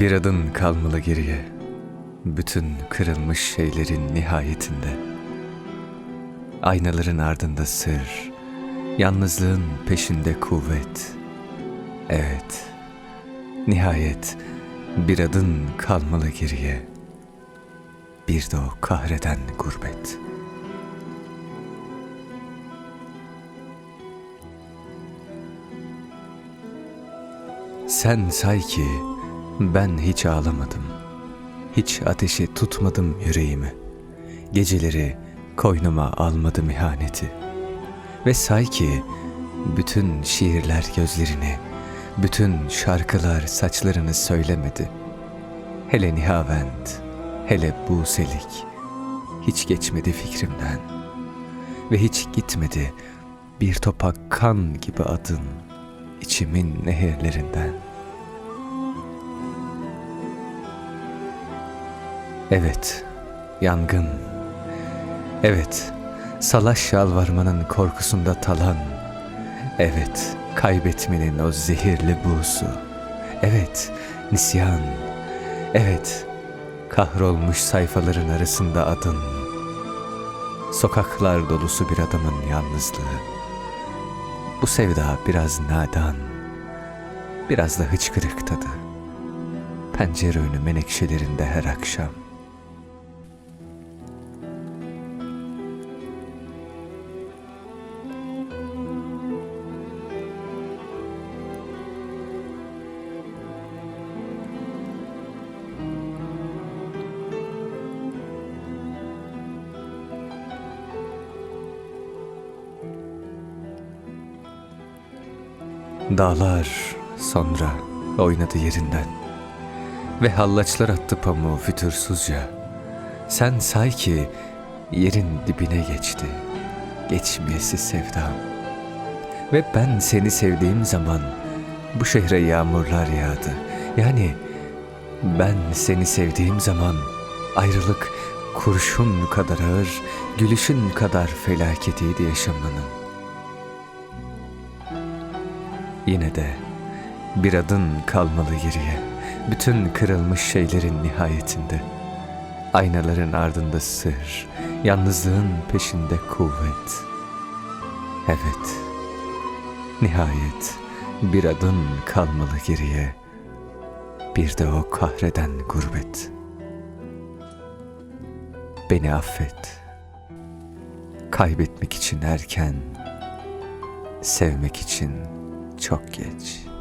Bir adın kalmalı geriye. Bütün kırılmış şeylerin nihayetinde. Aynaların ardında sır, yalnızlığın peşinde kuvvet. Evet, nihayet bir adın kalmalı geriye. Bir de o kahreden gurbet. Sen say ki ben hiç ağlamadım. Hiç ateşe tutmadım yüreğimi. Geceleri koynuma almadım ihaneti. Ve say ki bütün şiirler gözlerini, bütün şarkılar saçlarını söylemedi. Hele Nihavent, hele Buselik hiç geçmedi fikrimden. Ve hiç gitmedi bir topak kan gibi adın içimin nehirlerinden. Evet, yangın. Evet, salaş yalvarmanın korkusunda talan. Evet, kaybetmenin o zehirli buğusu. Evet, nisyan. Evet, kahrolmuş sayfaların arasında adın. Sokaklar dolusu bir adamın yalnızlığı. Bu sevda biraz nadan, biraz da hıçkırık tadı. Pencere önü menekşelerinde her akşam. Dağlar sonra oynadı yerinden. Ve hallaçlar attı pamuğu fütursuzca. Sen say ki yerin dibine geçti. Geçmeyesi sevdam. Ve ben seni sevdiğim zaman Bu şehre yağmurlar yağdı. Yani ben seni sevdiğim zaman Ayrılık kurşun kadar ağır Gülüşün kadar felaketiydi yaşamanın Yine de bir adın kalmalı geriye. Bütün kırılmış şeylerin nihayetinde. Aynaların ardında sır, yalnızlığın peşinde kuvvet. Evet, nihayet bir adın kalmalı geriye. Bir de o kahreden gurbet. Beni affet. Kaybetmek için erken, sevmek için çok geç.''